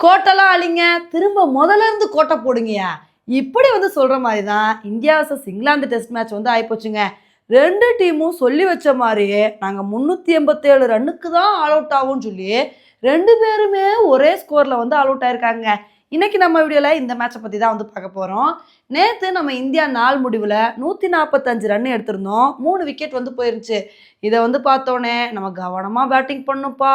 கோட்டெல்லாம் அழிங்க. திரும்ப முதல்ல இருந்து கோட்டை போடுங்கயா இப்படி வந்து சொல்கிற மாதிரி தான் India versus England test match வந்து ஆகிப்போச்சுங்க ரெண்டு டீமும் சொல்லி வச்ச மாதிரியே நாங்கள் முந்நூற்றி எண்பத்தேழு ரன்னுக்கு தான் ஆல் அவுட் ஆகும்னு சொல்லி ரெண்டு பேருமே ஒரே ஸ்கோரில் வந்து ஆல் அவுட் ஆயிருக்காங்க. இன்றைக்கி நம்ம வீடியோவில் இந்த மேட்சை பற்றி தான் வந்து பார்க்க போகிறோம் நேற்று நம்ம இந்தியா நாள் முடிவில் நூற்றி நாற்பத்தஞ்சு ரன் எடுத்திருந்தோம். மூணு விக்கெட் வந்து போயிருந்துச்சு. இதை வந்து பார்த்தோன்னே நம்ம கவனமாக பேட்டிங் பண்ணுப்பா.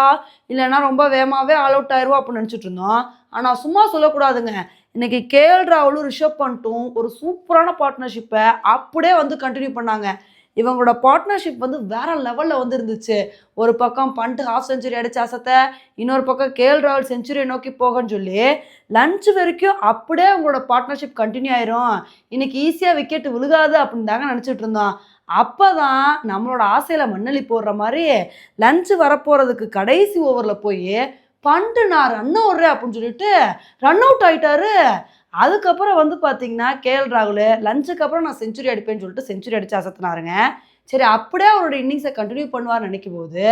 இல்லைன்னா ரொம்ப வேகமாகவே ஆல் அவுட் ஆயிடுவோம் அப்படின்னு நினச்சிட்டு இருந்தோம். ஆனால் சும்மா சொல்லக்கூடாதுங்க. இன்றைக்கி கேஎல் ராகுலும் ரிஷப் பண்ணிட்டும் ஒரு சூப்பரான பார்ட்னர்ஷிப்பை அப்படியே வந்து கண்டினியூ பண்ணாங்க. இவங்களோட பார்ட்னர்ஷிப் வந்து வேற லெவலில் வந்து இருந்துச்சு ஒரு பக்கம் பண்ட்டு ஹாஃப் செஞ்சுரி அடிச்ச அசத்தை இன்னொரு பக்கம் கேஎல் ராகுல் செஞ்சுரியை நோக்கி போகன்னு சொல்லி லஞ்ச் வரைக்கும் அப்படியே அவங்களோட பார்ட்னர்ஷிப் கண்டினியூ ஆயிரும். இன்னைக்கு ஈஸியாக விக்கெட் விழுகாது அப்படின்னு தாங்க நினச்சிட்டு இருந்தோம். அப்போ தான் நம்மளோட ஆசையில் மண்ணளி போடுற மாதிரி லஞ்சு வரப்போகிறதுக்கு கடைசி ஓவரில் போய் பண்ணிட்டு நான் ரன் ஓடுறேன் அப்படின்னு சொல்லிட்டு ரன் அவுட் ஆகிட்டாரு அதுக்கப்புறம் வந்து பார்த்தீங்கன்னா கேஎல் ராகுல் லஞ்சுக்கு அப்புறம் நான் செஞ்சுரி அடிப்பேன்னு சொல்லிட்டு செஞ்சுரி அடித்து அசத்தினாருங்க. சரி அப்படியே அவரோட இன்னிங்ஸை கண்டினியூ பண்ணுவார்னு நினைக்கும் போது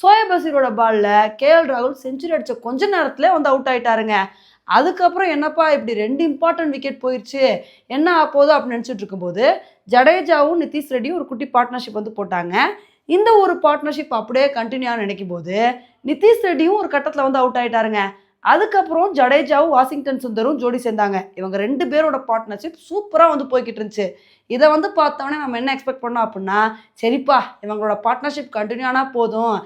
சோயப் பசீரோட பாலில் கேஎல் ராகுல் செஞ்சுரி அடித்த கொஞ்ச நேரத்தில் வந்து அவுட் ஆகிட்டாருங்க அதுக்கப்புறம் என்னப்பா இப்படி ரெண்டு இம்பார்ட்டன்ட் விக்கெட் போயிடுச்சு என்ன ஆப்போதோ அப்படின்னு நினச்சிட்டு இருக்கும்போது ஜடேஜாவும் நிதிஷ் ரெட்டியும் ஒரு குட்டி பார்ட்னர்ஷிப் வந்து போட்டாங்க. இந்த ஒரு பார்ட்னர்ஷிப் அப்படியே கண்டினியூ நினைக்கும் போது நிதிஷ் ரெட்டியும் ஒரு கட்டத்தில் வந்து அவுட் ஆயிட்டாருங்க. அதுக்கப்புறம் ஜடேஜாவும் வாஷிங்டன் சுந்தரும் ஜோடி சேர்ந்தாங்க. இவங்க ரெண்டு பேரோட பார்ட்னர்ஷிப் சூப்பராக வந்து போய்கிட்டு இருந்துச்சு. இதை வந்து பார்த்தோன்னே நம்ம என்ன எக்ஸ்பெக்ட் பண்ணோம் அப்படின்னா சரிப்பா இவங்களோட பார்ட்னர்ஷிப் கண்டினியூ ஆனால் போதும்.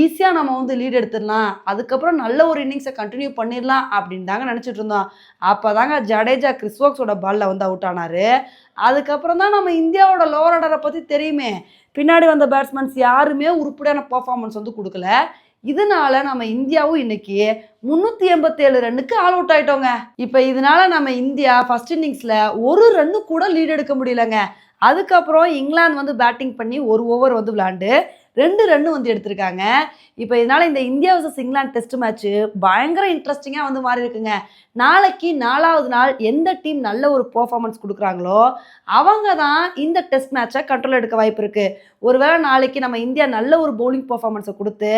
ஈஸியாக நம்ம வந்து லீட் எடுத்துடலாம். அதுக்கப்புறம் நல்ல ஒரு இன்னிங்ஸை கண்டினியூ பண்ணிடலாம் அப்படின்னு தாங்க நினச்சிட்டு இருந்தோம். அப்போ தாங்க ஜடேஜா கிறிஸ்வோக்ஸோட பாலில் வந்து அவுட் ஆனார். அதுக்கப்புறம் தான் நம்ம இந்தியாவோட லோவர் ஆர்டரை பற்றி தெரியுமே. பின்னாடி வந்த பேட்ஸ்மேன்ஸ் யாருமே உருப்படியான பர்ஃபார்மன்ஸ் வந்து கொடுக்கல. இதனால நம்ம இந்தியாவும் இன்னைக்கு முந்நூற்றி எண்பத்தேழு ரன்னுக்கு ஆல் அவுட் ஆயிட்டோங்க. இப்போ இதனால நம்ம இந்தியா ஃபர்ஸ்ட் இன்னிங்ஸில் ஒரு ரன்னு கூட லீட் எடுக்க முடியலங்க. அதுக்கப்புறம் இங்கிலாந்து வந்து பேட்டிங் பண்ணி ஒரு ஓவர் வந்து விளாண்டு ரெண்டு ரன்னு வந்து எடுத்திருக்காங்க. இப்போ இதனால் இந்த India versus England test match பயங்கர இன்ட்ரெஸ்டிங்காக வந்து மாறி இருக்குங்க. நாளைக்கு நாலாவது நாள் எந்த டீம் நல்ல ஒரு பர்ஃபார்மன்ஸ் கொடுக்குறாங்களோ அவங்க தான் இந்த டெஸ்ட் மேட்சை கண்ட்ரோல் எடுக்க வாய்ப்பு இருக்குது ஒருவேளை நாளைக்கு நம்ம இந்தியா நல்ல ஒரு பவுலிங் பர்ஃபார்மன்ஸை கொடுத்து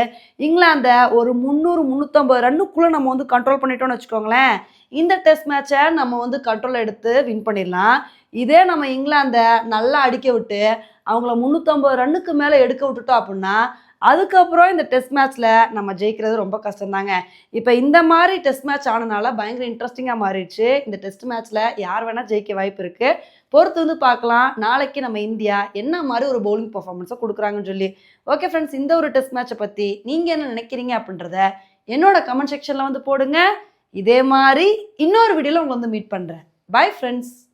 இங்கிலாந்தை ஒரு முந்நூறு முந்நூற்றம்பது ரன்னுக்குள்ளே நம்ம வந்து கண்ட்ரோல் பண்ணிட்டோம்னு வச்சுக்கோங்களேன் இந்த டெஸ்ட் மேட்சை நம்ம வந்து கண்ட்ரோல் எடுத்து வின் பண்ணிடலாம். இதே நம்ம இங்கிலாந்தை நல்லா அடிக்க விட்டு அவங்கள முந்நூற்றம்பது ரன்னுக்கு மேலே எடுக்க விட்டுட்டோம் அப்படின்னா அதுக்கப்புறம் இந்த டெஸ்ட் மேட்ச்சில் நம்ம ஜெயிக்கிறது ரொம்ப கஷ்டம்தாங்க. இப்போ இந்த மாதிரி டெஸ்ட் மேட்ச் ஆனனால பயங்கர இன்ட்ரெஸ்டிங்காக மாறிடுச்சு. இந்த டெஸ்ட் மேட்ச்சில் யார் வேணால் ஜெயிக்க வாய்ப்பு இருக்குது பொறுத்து வந்து பார்க்கலாம். நாளைக்கு நம்ம இந்தியா என்ன மாதிரி ஒரு பவுலிங் பர்ஃபார்மன்ஸை கொடுக்குறாங்கன்னு சொல்லி. ஓகே ஃப்ரெண்ட்ஸ் இந்த ஒரு டெஸ்ட் மேட்சை பற்றி நீங்கள் என்ன நினைக்கிறீங்க அப்படின்றத என்னோட கமெண்ட் செக்ஷனில் வந்து போடுங்க. இதே மாதிரி இன்னொரு வீடியோவில் உங்களை வந்து மீட் பண்ணுறேன் பை ஃப்ரெண்ட்ஸ்